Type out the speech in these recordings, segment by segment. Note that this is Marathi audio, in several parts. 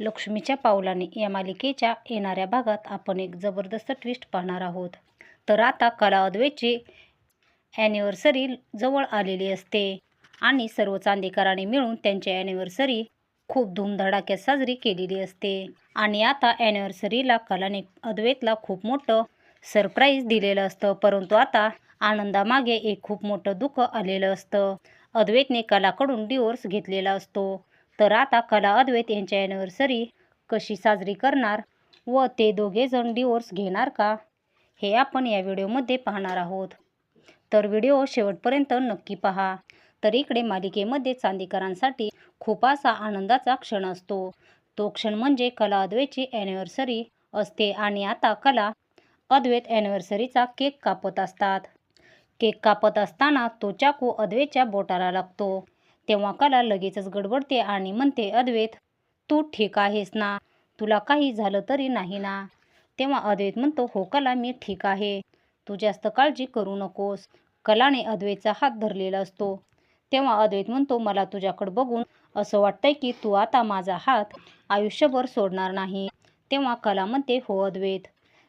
लक्ष्मीच्या पावलाने या मालिकेच्या येणाऱ्या भागात आपण एक जबरदस्त ट्विस्ट पाहणार आहोत. तर आता कला अद्वैतची ॲनिव्हर्सरी जवळ आलेली असते आणि सर्व चांदेकरांनी मिळून त्यांची ॲनिव्हर्सरी खूप धूमधडाक्यात साजरी केलेली असते. आणि आता ॲनिव्हर्सरीला कलाने अद्वैतला खूप मोठं सरप्राईज दिलेलं असतं. परंतु आता आनंदामागे एक खूप मोठं दुःख आलेलं असतं. अद्वैतने कलाकडून डिवोर्स घेतलेला असतो. तर आता कला अद्वैत यांच्या ॲनिव्हर्सरी कशी साजरी करणार व ते दोघेजण डिवोर्स घेणार का? हे आपण या व्हिडिओमध्ये पाहणार आहोत. तर व्हिडिओ शेवटपर्यंत नक्की पहा. तर इकडे मालिकेमध्ये चांदीकरांसाठी खूप असा आनंदाचा क्षण असतो. तो क्षण म्हणजे कला अद्वैतची ॲनिव्हर्सरी असते आणि आता कला अद्वैत ॲनिव्हर्सरीचा केक कापत असतात. केक कापत असताना तो चाकू अद्वैतच्या बोटाला लागतो. तेव्हा कला लगेचच गडबडते आणि म्हणते अद्वैत तू ठीक आहेस ना? तुला काही झालं तरी नाही ना? तेव्हा अद्वैत म्हणतो हो कला मी ठीक आहे. तू जास्त काळजी करू नकोस. कलाने अद्वैतचा हात धरलेला असतो. तेव्हा अद्वैत म्हणतो मला तुझ्याकडं बघून असं वाटतंय की तू आता माझा हात आयुष्यभर सोडणार नाही. तेव्हा कला म्हणते हो अद्वैत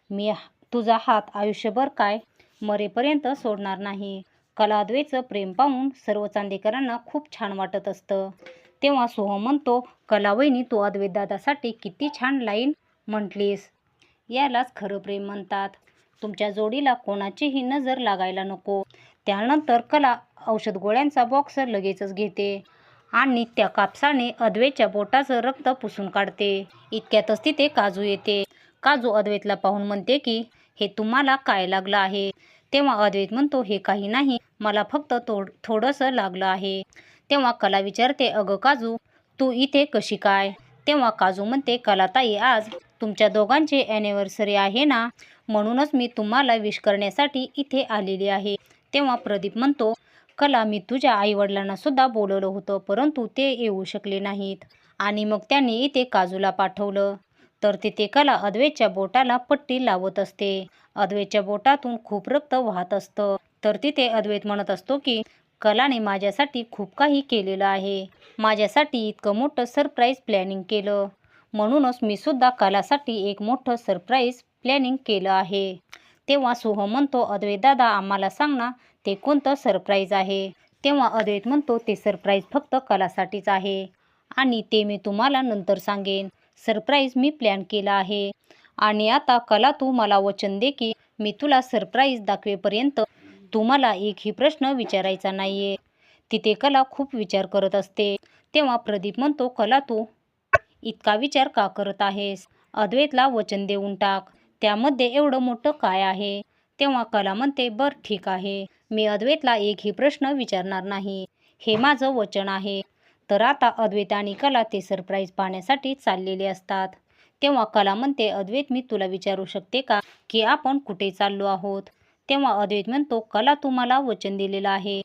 मी तुझा हात आयुष्यभर काय मरेपर्यंत सोडणार नाही. कला प्रेम पाहून सर्व चांदेकरांना खूप छान वाटत असतं. तेव्हा सोहम म्हणतो कला तू अद्वैतदादासाठी किती छान लाईन म्हटलीस. यालाच खरं प्रेम म्हणतात. तुमच्या जोडीला कोणाचीही नजर लागायला नको. त्यानंतर कला औषध गोळ्यांचा बॉक्स लगेचच घेते आणि त्या कापसाने अद्वैतच्या बोटाचं रक्त पुसून काढते. इतक्यातच तिथे काजू येते. काजू अद्वैतला पाहून म्हणते की हे तुम्हाला काय लागलं आहे? तेव्हा अद्वैत म्हणतो हे काही नाही मला फक्त थोड थोडंसं लागलं आहे. तेव्हा कला विचारते अगं काजू तू इथे कशी काय? तेव्हा काजू म्हणते कलाताई आज तुमच्या दोघांची ॲनिव्हर्सरी आहे ना? म्हणूनच मी तुम्हाला विश करण्यासाठी इथे आलेली आहे. तेव्हा प्रदीप म्हणतो कला मी तुझ्या आईवडिलांनासुद्धा बोलवलं होतं परंतु ते येऊ शकले नाहीत. आणि मग त्यांनी इथे काजूला पाठवलं. तर तिथे कला अद्वैतच्या बोटाला पट्टी लावत असते. अद्वैतच्या बोटातून खूप रक्त वाहत असतं. तर तिथे अद्वैत म्हणत असतो की कलाने माझ्यासाठी खूप काही केलेलं आहे. माझ्यासाठी इतकं मोठं सरप्राईज प्लॅनिंग केलं. म्हणूनच मी सुद्धा कलासाठी एक मोठं सरप्राईज प्लॅनिंग केलं आहे. तेव्हा सोह म्हणतो अद्वैत दादा आम्हाला सांग ना ते कोणतं सरप्राईज आहे? तेव्हा अद्वैत म्हणतो ते सरप्राईज फक्त कलासाठीच आहे. आणि ते मी तुम्हाला नंतर सांगेन. सरप्राईज मी प्लॅन केला आहे. आणि आता कला तू मला वचन दे की मी तुला सरप्राईज दाखवेपर्यंत तुम्हाला एकही प्रश्न विचारायचा नाहीये. तिथे कला खूप विचार करत असते. तेव्हा प्रदीप म्हणतो कला तू इतका विचार का करत आहेस? अद्वैतला वचन देऊन टाक. त्यामध्ये एवढं मोठं काय आहे? तेव्हा कला म्हणते बरं ठीक आहे. मी अद्वैतला एकही प्रश्न विचारणार नाही. हे माझं वचन आहे. तर आता अद्वैत आणि कला ते सरप्राईज पाहण्यासाठी चाललेले असतात. तेव्हा कला म्हणते अद्वैत मी तुला विचारू शकते का की आपण कुठे चाललो आहोत? तेव्हा अद्वैत म्हणतो कला तुम्हाला वचन दिलेलं आहे.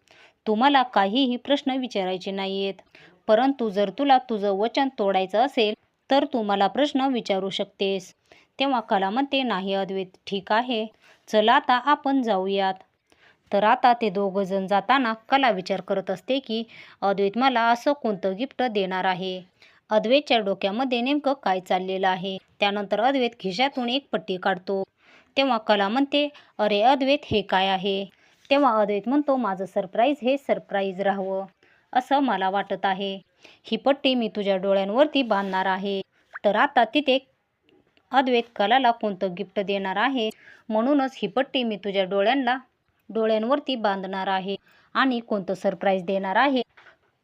तुम्हाला काहीही प्रश्न विचारायचे नाही आहेत परंतु जर तुला तुझं वचन तोडायचं असेल तर तू मला प्रश्न विचारू शकतेस. तेव्हा कला म्हणते नाही अद्वैत ठीक आहे. चला आता आपण जाऊयात. तर आता ते दोघंजण जाताना कला विचार करत असते की अद्वैत मला असं कोणतं गिफ्ट देणार आहे? अद्वैतच्या डोक्यामध्ये नेमकं काय चाललेलं आहे? त्यानंतर अद्वैत खिशातून एक पट्टी काढतो. तेव्हा कला म्हणते अरे अद्वैत हे काय आहे? तेव्हा अद्वैत म्हणतो माझं सरप्राईज हे सरप्राईज राहावं. असं मला वाटत आहे. ही पट्टी मी तुझ्या डोळ्यांवरती बांधणार आहे. तर आता तिथे अद्वैत कलाला कोणतं गिफ्ट देणार आहे? म्हणूनच ही पट्टी मी तुझ्या डोळ्यांना डोळ्यांवरती बांधणार आहे आणि कोणतं सरप्राईज देणार आहे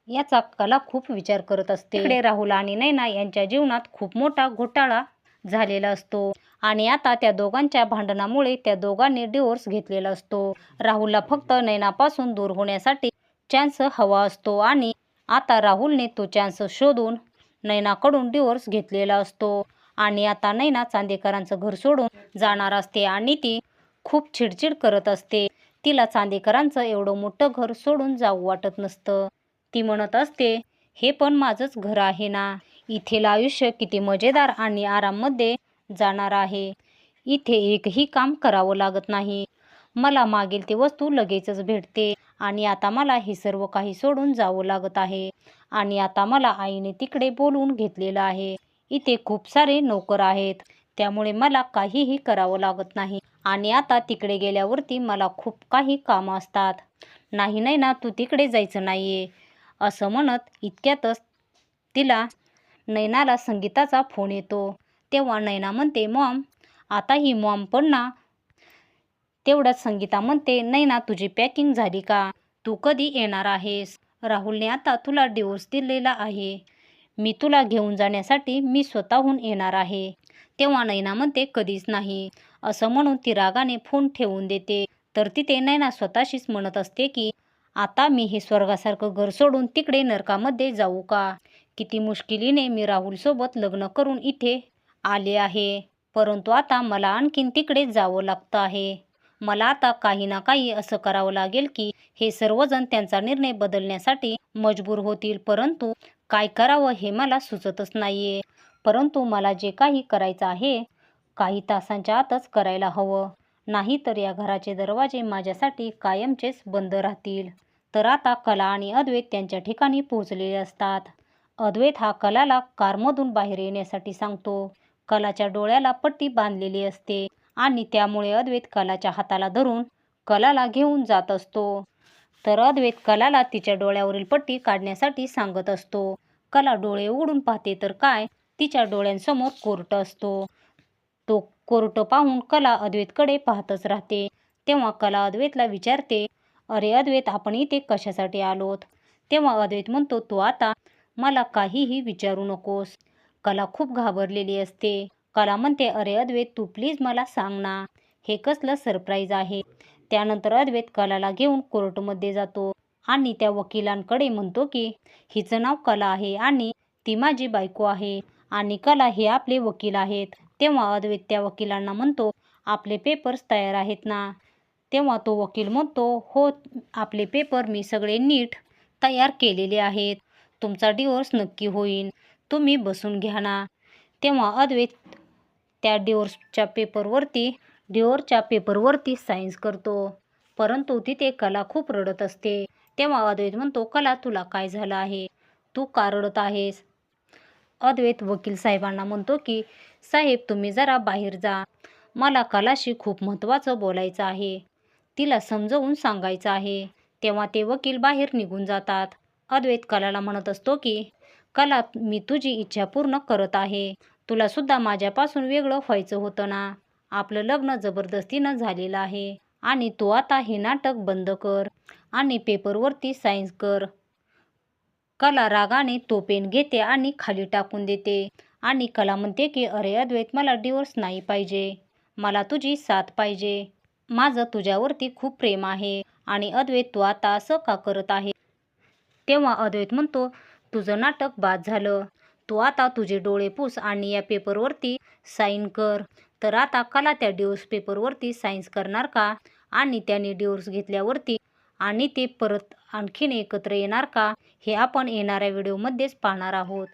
याचा कला खूप विचार करत असते. इकडे राहुल आणि नैना यांच्या जीवनात खूप मोठा घोटाळा झालेला असतो आणि आता त्या दोघांच्या भांडणामुळे त्या दोघांनी डिवोर्स घेतलेला असतो. राहुलला फक्त नैनापासून दूर होण्यासाठी चान्स हवा असतो आणि आता राहुलने तो चान्स शोधून नैनाकडून डिवोर्स घेतलेला असतो आणि आता नैना चांदेकरांचं घर सोडून जाणार असते आणि ती खूप चिडचिड करत असते. तिला चांदेकरांचं एवढं मोठं घर सोडून जाऊ वाटत नसतं. ती म्हणत असते हे पण माझंच घर आहे ना. इथेलं आयुष्य किती मजेदार आणि आराममध्ये जाणार आहे. इथे एकही काम करावं लागत नाही. मला मागेल ती वस्तू लगेचच भेटते आणि आता मला हे सर्व काही सोडून जावं लागत आहे. आणि आता मला आईने तिकडे बोलवून घेतलेलं आहे. इथे खूप सारे नोकर आहेत. त्यामुळे मला काहीही करावं लागत नाही. आणि आता तिकडे गेल्यावरती मला खूप काही कामं असतात. नाही नाही ना तू तिकडे जायचं नाही आहे असं म्हणत इतक्यातच तिला नैनाला संगीताचा फोन येतो. तेव्हा नैना म्हणते मॉम आता ही मॉम पण ना. तेवढ्यात संगीता म्हणते नैना तुझी पॅकिंग झाली का? तू कधी येणार आहेस? राहुलने आता तुला डिवोर्स दिलेला आहे. मी तुला घेऊन जाण्यासाठी मी स्वतःहून येणार आहे. तेव्हा नैना म्हणते कधीच नाही. असं म्हणून ती रागाने फोन ठेवून देते. तर तिथे नैना स्वतःशीच म्हणत असते की आता मी हे स्वर्गासारखं घर सोडून तिकडे नरकामध्ये जाऊ का? किती मुश्किलीने मी राहुलसोबत लग्न करून इथे आले आहे. परंतु आता मला आणखीन तिकडे जावं लागतं आहे. मला आता काही ना काही असं करावं लागेल की हे सर्वजण त्यांचा निर्णय बदलण्यासाठी मजबूर होतील. परंतु काय करावं हे मला सुचतच नाहीये. परंतु मला जे काही करायचं आहे काही तासांच्या आतच करायला हवं. नाही तर या घराचे दरवाजे माझ्यासाठी कायमचेच बंद राहतील. तर आता कला आणि अद्वैत त्यांच्या ठिकाणी पोहोचलेले असतात. अद्वैत हा कलाला कारमधून बाहेर येण्यासाठी सांगतो. कलाच्या डोळ्याला पट्टी बांधलेली असते आणि त्यामुळे अद्वैत कलाच्या हाताला धरून कलाला घेऊन जात असतो. तर अद्वैत कलाला तिच्या डोळ्यावरील पट्टी काढण्यासाठी सांगत असतो. कला डोळे उघडून पाहते तर काय? तिच्या डोळ्यांसमोर कोर्ट असतो. तो कोर्ट पाहून कला अद्वैतकडे पाहतच राहते. तेव्हा कला अद्वैतला विचारते अरे अद्वैत आपण इथे कशासाठी आलोत? तेव्हा अद्वैत म्हणतो तू आता मला काहीही विचारू नकोस. कला खूप घाबरलेली असते. कला म्हणते अरे अद्वैत तू प्लीज मला सांग ना. हे कसलं सरप्राईज आहे. त्यानंतर अद्वैत कलाला घेऊन कोर्टमध्ये जातो आणि त्या वकिलांकडे म्हणतो की हिचं नाव कला आहे आणि ती माझी बायको आहे आणि कला हे आपले वकील आहेत. तेव्हा अद्वैत त्या वकिलांना म्हणतो आपले पेपर्स तयार आहेत ना? तेव्हा तो वकील म्हणतो हो आपले पेपर मी सगळे नीट तयार केलेले आहेत. तुमचा डिवोर्स नक्की होईल. तुम्ही बसून घ्या ना. तेव्हा अद्वैत त्या डिवोर्सच्या पेपरवरती डिवोर्सच्या पेपरवरती साईन्स करतो. परंतु तिथे कला खूप रडत असते. तेव्हा अद्वैत म्हणतो कला तुला काय झालं आहे? तू का रडत आहेस? अद्वैत वकील साहेबांना म्हणतो की साहेब तुम्ही जरा बाहेर जा. मला कलाशी खूप महत्त्वाचं बोलायचं आहे. तिला समजवून सांगायचं आहे. तेव्हा ते वकील बाहेर निघून जातात. अद्वैत कलाला म्हणत असतो की कला मी तुझी इच्छा पूर्ण करत आहे. तुलासुद्धा माझ्यापासून वेगळं व्हायचं होतं ना. आपलं लग्न जबरदस्तीनं झालेलं आहे आणि तू आता हे नाटक बंद कर आणि पेपरवरती साईन्स कर. कला रागाने तो पेन घेते आणि खाली टाकून देते. आणि कला म्हणते की अरे अद्वैत मला डिवोर्स नाही पाहिजे. मला तुझी साथ पाहिजे. माझं तुझ्यावरती खूप प्रेम आहे. आणि अद्वैत तू आता असं का करत आहे? तेव्हा अद्वैत म्हणतो तुझं नाटक बाद झालं. तू आता तुझे डोळे पुस आणि या पेपरवरती साईन कर. तर आता कला त्या डिवोर्स पेपरवरती साईन्स करणार का? आणि त्याने डिवोर्स घेतल्यावरती आणि ते परत आणखीन एकत्र येणार का? हे आपण येणाऱ्या व्हिडिओमध्येच पाहणार आहोत.